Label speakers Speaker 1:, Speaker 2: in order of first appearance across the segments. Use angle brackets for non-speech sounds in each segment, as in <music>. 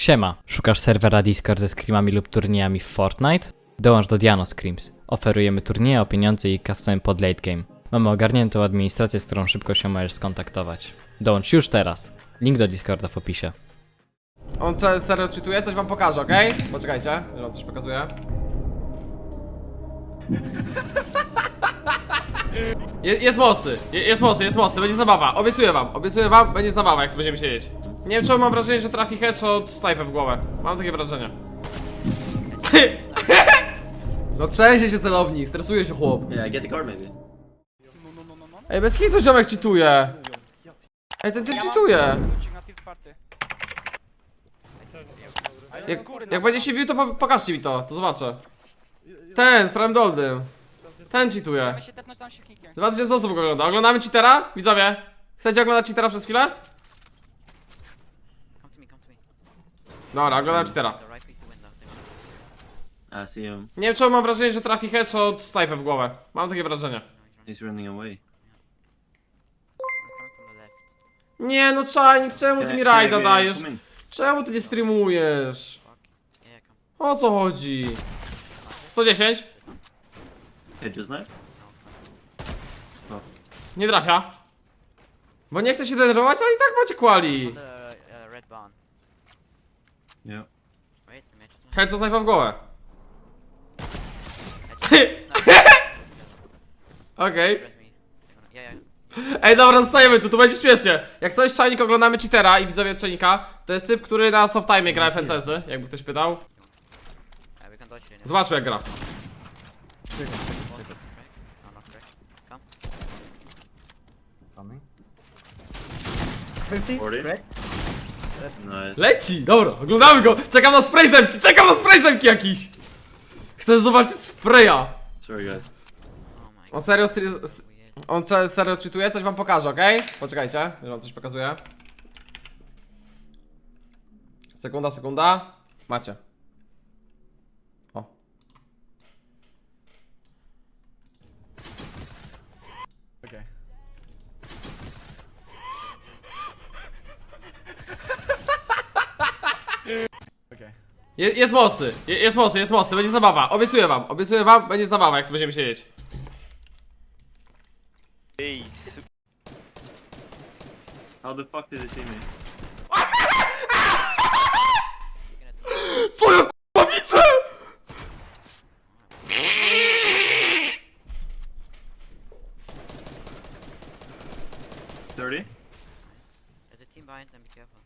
Speaker 1: Siema, szukasz serwera Discord ze screamami lub turniejami w Fortnite? Dołącz do Diano Screams. Oferujemy turnieje o pieniądze i custom pod late game. Mamy ogarniętą administrację, z którą szybko się możesz skontaktować. Dołącz już teraz. Link do Discorda w opisie.
Speaker 2: On cze- serio czytuje, coś wam pokaże, okej? Poczekajcie, on coś pokazuje. Je, jest mocny, je, jest mocny, jest mocny, będzie zabawa, obiecuję wam, obiecuję wam, będzie zabawa, jak tu będziemy siedzieć. Nie wiem czemu mam wrażenie, że trafi headshot snajpę w głowę. Mam takie wrażenie. <laughs> No trzęsie się celownik, stresuje się chłop.
Speaker 3: Yeah, get the car maybe.
Speaker 2: Ej, bez kitu ziomek czytuje. Ej, ten typ czytuje. Jak, jak będzie się bił, to po, pokażcie mi to, to zobaczę. Ten, w prawym dolnym. Ten cheatuje.
Speaker 4: Możemy się tepnąć tam siechnikiem.
Speaker 2: 2000 osób go ogląda. Oglądamy cheatera? Widzowie? Chcecie oglądać cheatera przez chwilę?
Speaker 4: Come to me, come to me.
Speaker 2: Dobra, oglądam cheatera.
Speaker 4: The right peek the window.
Speaker 3: I see him.
Speaker 2: Nie wiem czemu mam wrażenie, że trafi headshot snajpę w głowę. Mam takie wrażenie.
Speaker 3: He's running away.
Speaker 2: Nie no czajnik, czemu ty mi rajda dajesz? Czemu ty nie streamujesz? O co chodzi? 110?
Speaker 3: Hit just knife?
Speaker 2: Nie trafia. Bo nie chcę się denerwować, ale i tak macie kwali.
Speaker 4: The uh, red barn.
Speaker 3: Yeah.
Speaker 4: Wait.
Speaker 2: Headshot snajpa w głowę. <laughs> Okej.
Speaker 4: Press me. Yeah, yeah.
Speaker 2: Ej, dobra, zostajemy tu, tu będzie śmiesznie. Jak coś czajnik oglądamy cheatera i widzowie czajnika, to jest typ, który na soft time gra FNCS-y, jakby ktoś pytał.
Speaker 4: Uh, we can dodge it.
Speaker 2: Zobaczmy jak gra.
Speaker 4: One crack. No, not crack. Come.
Speaker 3: 40? Nice.
Speaker 2: Leci, dobra, oglądamy go. Czekam na spray zemki, czekam na spray zemki jakiś. Chcę zobaczyć spraya.
Speaker 3: Sorry guys.
Speaker 2: On serio.
Speaker 4: Weird.
Speaker 2: on cze- serio czytuje, coś wam pokaże, okej? Poczekajcie, że on coś pokazuje. Sekunda, sekunda. Macie. Je, jest mocny, je, jest mocny, jest mocny, będzie zabawa, obiecuję wam, obiecuję wam, będzie zabawa, jak tu będziemy siedzieć.
Speaker 3: How the fuck did he see me?
Speaker 2: Co ja k***a widzę?
Speaker 3: Thirty?
Speaker 4: There's a team behind them, be careful.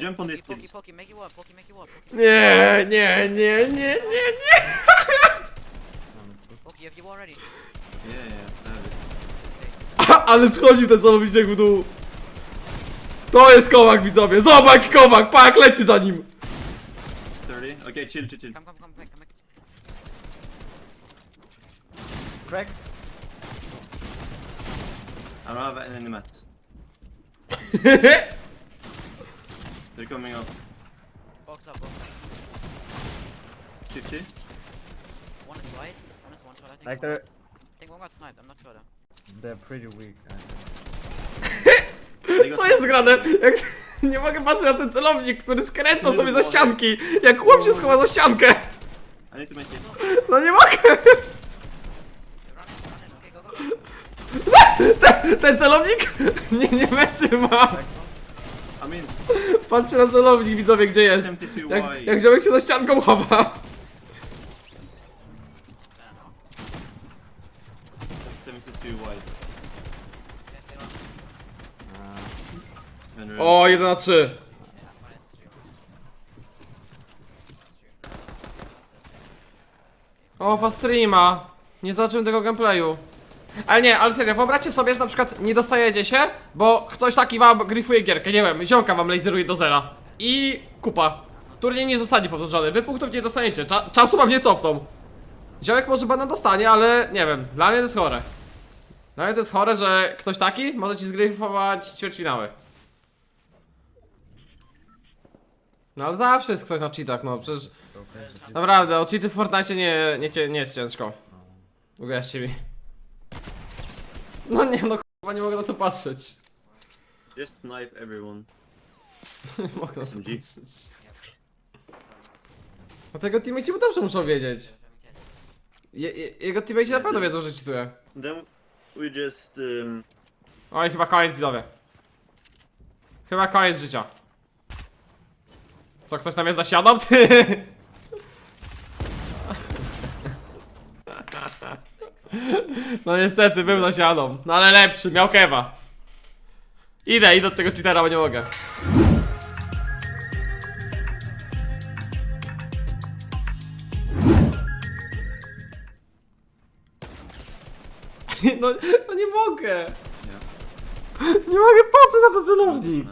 Speaker 3: Jump on this
Speaker 4: Poki, poki, make it work, poki, make it work. Poki,
Speaker 2: Nie, nie, nie, nie, nie, nie.
Speaker 4: poki, have you already?
Speaker 3: Yeah, yeah, I have it.
Speaker 2: Ale schodził ten celowniczek w dół. To jest komak widzowie, zobacz jaki komak, pak leci za nim.
Speaker 3: 30? Okay, chill, chill, chill.
Speaker 4: Come, come, come back, come back.
Speaker 3: I don't have any mats. <laughs> They're coming up.
Speaker 4: Box up, box up.
Speaker 3: 50?
Speaker 4: One is wide, one is one shot, I think.
Speaker 5: Like
Speaker 4: one-
Speaker 5: they're
Speaker 4: I think one got sniped, I'm not sure though.
Speaker 5: they're pretty weak.
Speaker 2: Co jest grane? Jak... <laughs> Nie mogę patrzeć na ten celownik, który skręca sobie za ścianki. Jak chłop się schowa za ściankę.
Speaker 3: I need to make it.
Speaker 2: No nie mogę.
Speaker 4: Run it, run it, okay, go, go, go. <laughs>
Speaker 2: Ten, ten celownik <laughs> nie, nie wytrzyma.
Speaker 3: I mean,
Speaker 2: Patrzcie na celownik widzowie gdzie jest.
Speaker 3: 72
Speaker 2: Jak,
Speaker 3: wide.
Speaker 2: jak ziomek się za ścianką chowa.
Speaker 3: 72 wide. And
Speaker 2: O, 1 na 3. O, fast streama. Nie zobaczyłem tego gameplayu. Ale nie, ale serio, wyobraźcie sobie, że na przykład nie dostajecie się, bo ktoś taki wam gryfuje gierkę, nie wiem, ziomka wam laseruje do zera. I kupa. Turniej nie zostanie powtórzony, wy punktów nie dostaniecie, Cza czasu wam nie cofną. Ziomek może bana dostanie, ale nie wiem, dla mnie to jest chore. Dla mnie to jest chore, że ktoś taki może ci zgryfować ćwierćfinały. No ale zawsze jest ktoś na cheatach, no przecież... Naprawdę, o cheaty w Fortnite nie, nie, nie jest ciężko. Uwierzcie mi. No nie no, kurwa, nie mogę na to patrzeć.
Speaker 3: Just snipe everyone. <laughs>
Speaker 2: Mogę na to
Speaker 3: Dzięki.
Speaker 2: patrzeć. Dlatego teammate'i mu dobrze muszą wiedzieć. Je, je, jego teammate'i na pewno wiedzą, że cheatuje.
Speaker 3: Then we just um,
Speaker 2: Oj, chyba koniec widzowie. Chyba koniec życia. Co, ktoś tam jest zasiadał? Ty! <laughs> <laughs> No niestety, był zasiadą. No ale lepszy, miał kewa. Idę, idę od tego cheatera, bo nie mogę. <laughs> No, no nie mogę. Nie mogę patrzeć na ten celownik.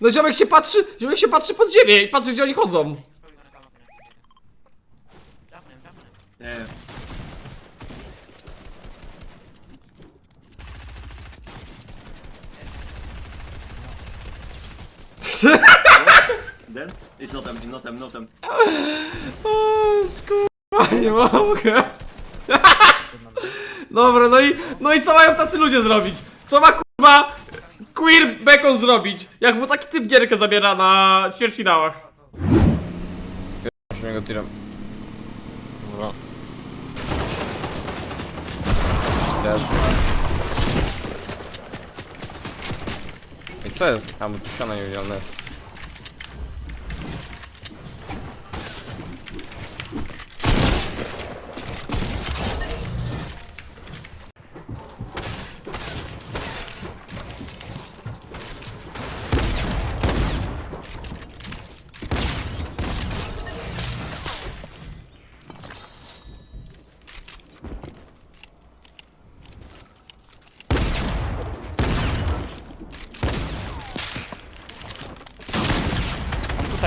Speaker 2: No ziomek się patrzy, ziomek się patrzy pod ziemię i patrzy gdzie oni chodzą.
Speaker 3: Yeah. Then it's not them, it's not them, not them.
Speaker 2: O, skurwa, nie mogę. Dobra, no i, no i co mają tacy ludzie zrobić? Co ma kurwa queer bacon zrobić? Jak mu taki typ gierkę zabiera na ćwierćfinałach.
Speaker 5: Musimy go tirem. Dobra. Też. Co jest? Tam ściana nie jest.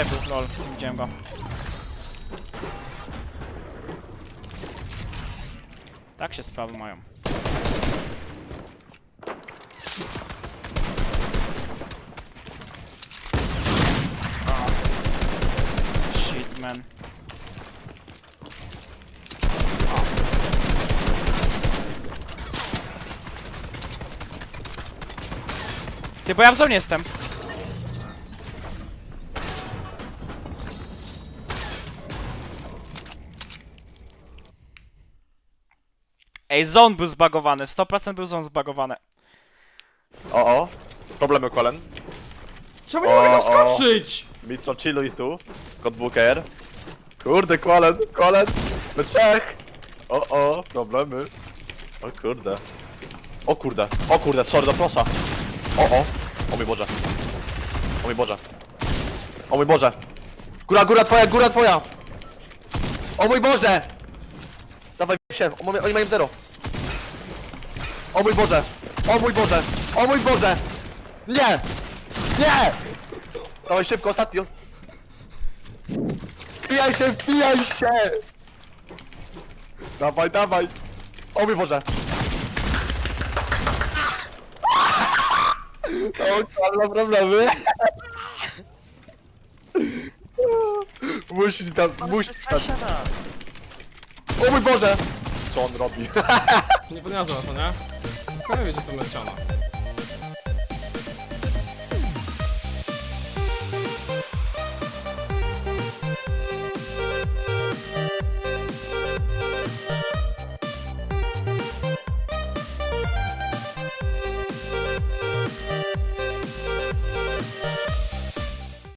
Speaker 6: Tutaj był lol, widziałem go. Tak się sprawy mają. Shit, man. Ty, bo ja w zonie jestem. Ej, zone był zbagowany, 100% był zone zbagowany.
Speaker 7: O, o, problemy Kolen.
Speaker 2: Czemu nie mogę tam
Speaker 7: O, o.
Speaker 2: skoczyć?
Speaker 7: Mitro chilluj tu. Booker. Kurde, Kolen, Kolen. My trzech. O, o, problemy. O kurde. O kurde, o kurde, sorry, do prosa. O, o, o mój Boże. O mój Boże. O mój Boże. Góra, góra twoja, góra twoja. O mój Boże. Dawaj się, o, mamy, oni mają zero. O mój Boże. O mój Boże. O mój Boże. Nie. Nie! Dawaj szybko, ostatni. Wbijaj się, wbijaj się! Dawaj, dawaj! O mój Boże! O, mam problemy. Musisz tam, musisz tam. O mój Boże! Co on robi?
Speaker 2: Nie podniosę was, no nie? Skąd ja wiedzieć, że to leciano?